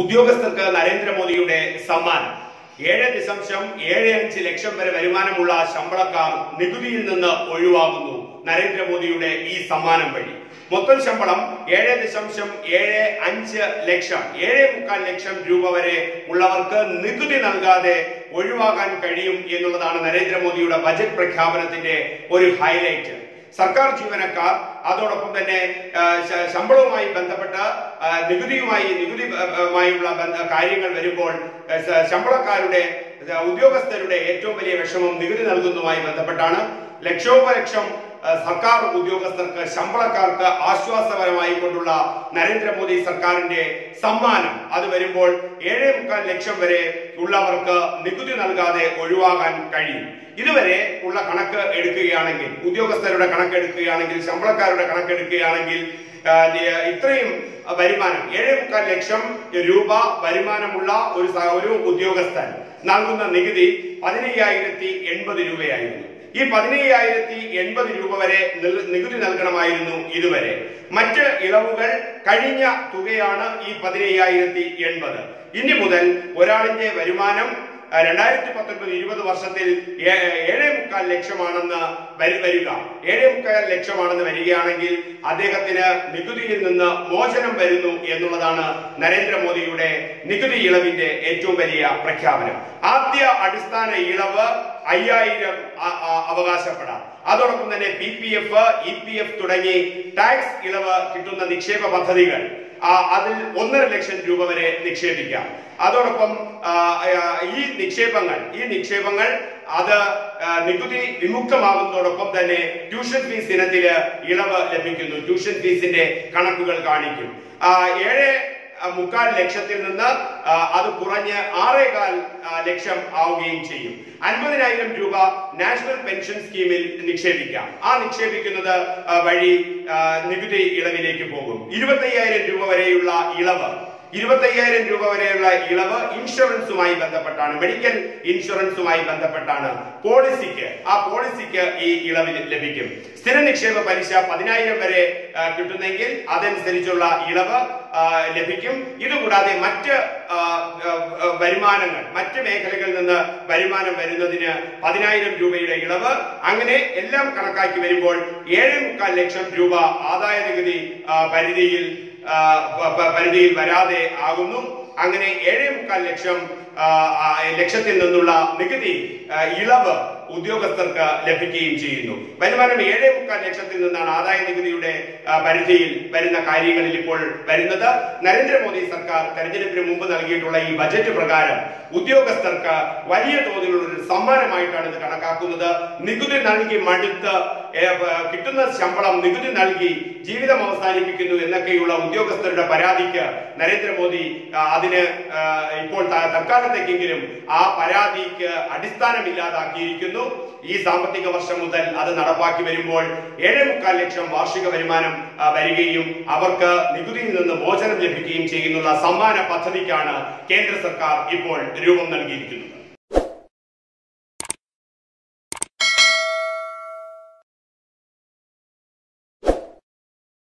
ഉദ്യോഗസ്ഥർക്ക് നരേന്ദ്രമോദിയുടെ സമ്മാനം. ഏഴ് ദശാംശം ഏഴ് അഞ്ച് ലക്ഷം വരെ വരുമാനമുള്ള ശമ്പളക്കാർ നികുതിയിൽ നിന്ന് ഒഴിവാകുന്നു നരേന്ദ്രമോദിയുടെ ഈ സമ്മാനം വഴി. മൊത്തം ശമ്പളം ഏഴ് ദശാംശം ഏഴ് അഞ്ച് ലക്ഷം. ഏഴ് മുക്കാൽ ലക്ഷം രൂപ വരെ ഉള്ളവർക്ക് നികുതി നൽകാതെ ഒഴിവാകാൻ കഴിയും എന്നുള്ളതാണ് നരേന്ദ്രമോദിയുടെ ബജറ്റ് പ്രഖ്യാപനത്തിന്റെ ഒരു ഹൈലൈറ്റ്. സർക്കാർ ജീവനക്കാർ അതോടൊപ്പം തന്നെ ശമ്പളവുമായി ബന്ധപ്പെട്ട നികുതിയുമായി നികുതിയുമായുള്ള കാര്യങ്ങൾ വരുമ്പോൾ ശമ്പളക്കാരുടെ ഉദ്യോഗസ്ഥരുടെ ഏറ്റവും വലിയ വിഷമം നികുതി നൽകുന്നതുമായി ബന്ധപ്പെട്ടാണ്. ലക്ഷോപലക്ഷം സർക്കാർ ഉദ്യോഗസ്ഥർക്ക് ശമ്പളക്കാർക്ക് ആശ്വാസപരമായി കൊണ്ടുള്ള നരേന്ദ്രമോദി സർക്കാരിന്റെ സമ്മാനം. അത് വരുമ്പോൾ ഏഴേ മുക്കാൽ ലക്ഷം വരെ ഉള്ളവർക്ക് നികുതി നൽകാതെ ഒഴിവാകാൻ കഴിയും. ഇതുവരെ ഉള്ള കണക്ക് എടുക്കുകയാണെങ്കിൽ ഉദ്യോഗസ്ഥരുടെ കണക്ക് എടുക്കുകയാണെങ്കിൽ ശമ്പളക്കാരുടെ കണക്ക് എടുക്കുകയാണെങ്കിൽ ഇത്രയും വരുമാനം ഏഴേ മുക്കാൽ ലക്ഷം രൂപ വരുമാനമുള്ള ഒരു ഒരു ഉദ്യോഗസ്ഥൻ നൽകുന്ന നികുതി പതിനയ്യായിരത്തി എൺപത് രൂപയായിരുന്നു. ഈ പതിനയ്യായിരത്തി എൺപത് രൂപ വരെ നികുതി നൽകണമായിരുന്നു ഇതുവരെ. മറ്റ് ഇളവുകൾ കഴിഞ്ഞ തുകയാണ് ഈ പതിനയ്യായിരത്തി എൺപത് ഇനി മുതൽ ഒരാളിന്റെ വരുമാനം രണ്ടായിരത്തി പത്തൊൻപത് ഇരുപത് വർഷത്തിൽ ഏഴേ മുക്കാൽ ലക്ഷമാണെന്ന് വരി- വരിക. ഏഴേ മുക്കാൽ ലക്ഷമാണെന്ന് വരികയാണെങ്കിൽ അദ്ദേഹത്തിന് നികുതിയിൽ നിന്ന് മോചനം വരുന്നു എന്നുള്ളതാണ് നരേന്ദ്രമോദിയുടെ നികുതി ഇളവിന്റെ ഏറ്റവും വലിയ പ്രഖ്യാപനം. ആദ്യ അടിസ്ഥാന ഇളവ് അയ്യായിരം അവകാശപ്പെടാം. അതോടൊപ്പം തന്നെ P P F E P F തുടങ്ങി ടാക്സ് ഇളവ് കിട്ടുന്ന നിക്ഷേപ പദ്ധതികൾ അതിൽ ഒന്നര ലക്ഷം രൂപ വരെ നിക്ഷേപിക്കാം. അതോടൊപ്പം ഈ നിക്ഷേപങ്ങൾ ഈ നിക്ഷേപങ്ങൾ അത് നികുതി വിമുക്തമാകുന്നതോടൊപ്പം തന്നെ ട്യൂഷൻ ഫീസ് ഇനത്തിൽ ഇളവ് ലഭിക്കുന്നു. ട്യൂഷൻ ഫീസിന്റെ കണക്കുകൾ കാണിക്കും. ഏഴ് മുക്കാൽ ലക്ഷത്തിൽ നിന്ന് അത് കുറഞ്ഞ് ആറേകാൽ ലക്ഷം ആവുകയും ചെയ്യും. അൻപതിനായിരം രൂപ നാഷണൽ പെൻഷൻ സ്കീമിൽ നിക്ഷേപിക്കാം. ആ നിക്ഷേപിക്കുന്നത് വഴി നികുതി ഇളവിലേക്ക് പോകും. ഇരുപത്തയ്യായിരം രൂപ വരെയുള്ള ഇളവ്. ഇരുപത്തയ്യായിരം രൂപ വരെയുള്ള ഇളവ് ഇൻഷുറൻസുമായി ബന്ധപ്പെട്ടാണ്. മെഡിക്കൽ ഇൻഷുറൻസുമായി ബന്ധപ്പെട്ടാണ് പോളിസിക്ക് ആ പോളിസിക്ക് ഈ ഇളവ് ലഭിക്കും. സ്ഥിര നിക്ഷേപ പലിശ പതിനായിരം വരെ കിട്ടുന്നെങ്കിൽ അതനുസരിച്ചുള്ള ഇളവ് ലഭിക്കും. ഇതുകൂടാതെ മറ്റ് വരുമാനങ്ങൾ മറ്റ് മേഖലകളിൽ നിന്ന് വരുമാനം വരുന്നതിന് പതിനായിരം രൂപയുടെ ഇളവ്. അങ്ങനെ എല്ലാം കണക്കാക്കി വരുമ്പോൾ ഏഴേ മുക്കാൽ ലക്ഷം രൂപ ആദായ നികുതി പരിധിയിൽ പരിധിയിൽ വരാതെ ആകുന്നു. അങ്ങനെ ഏഴേ മുക്കാൽ ലക്ഷം ലക്ഷത്തിൽ നിന്നുള്ള നികുതി ഇളവ് ഉദ്യോഗസ്ഥർക്ക് ലഭിക്കുകയും ചെയ്യുന്നു. വരുമാനം ഏഴേ മുക്കാൽ ലക്ഷത്തിൽ നിന്നാണ് ആദായ നികുതിയുടെ പരിധിയിൽ വരുന്ന കാര്യങ്ങളിൽ ഇപ്പോൾ വരുന്നത്. നരേന്ദ്രമോദി സർക്കാർ തെരഞ്ഞെടുപ്പിന് മുമ്പ് നൽകിയിട്ടുള്ള ഈ ബജറ്റ് പ്രകാരം ഉദ്യോഗസ്ഥർക്ക് വലിയ തോതിലുള്ള ഒരു സമ്മാനമായിട്ടാണ് ഇത് കണക്കാക്കുന്നത്. നികുതി നൽകി മടുത്ത് കിട്ടുന്ന ശമ്പളം നികുതി നൽകി ജീവിതം അവസാനിപ്പിക്കുന്നു എന്നൊക്കെയുള്ള ഉദ്യോഗസ്ഥരുടെ പരാതിക്ക് നരേന്ദ്രമോദി അതിന് ഇപ്പോൾ തൽക്കാലത്തേക്കെങ്കിലും ആ പരാതിക്ക് അടിസ്ഥാനമില്ലാതാക്കിയിരിക്കുന്നു. ഈ സാമ്പത്തിക വർഷം മുതൽ അത് നടപ്പാക്കി വരുമ്പോൾ ഏഴേ മുക്കാൽ ലക്ഷം വാർഷിക വരുമാനം വരികയും അവർക്ക് നികുതിയിൽ നിന്ന് മോചനം ലഭിക്കുകയും ചെയ്യുന്ന സമ്മാന പദ്ധതിക്കാണ് കേന്ദ്ര സർക്കാർ ഇപ്പോൾ രൂപം നൽകിയിരിക്കുന്നത്.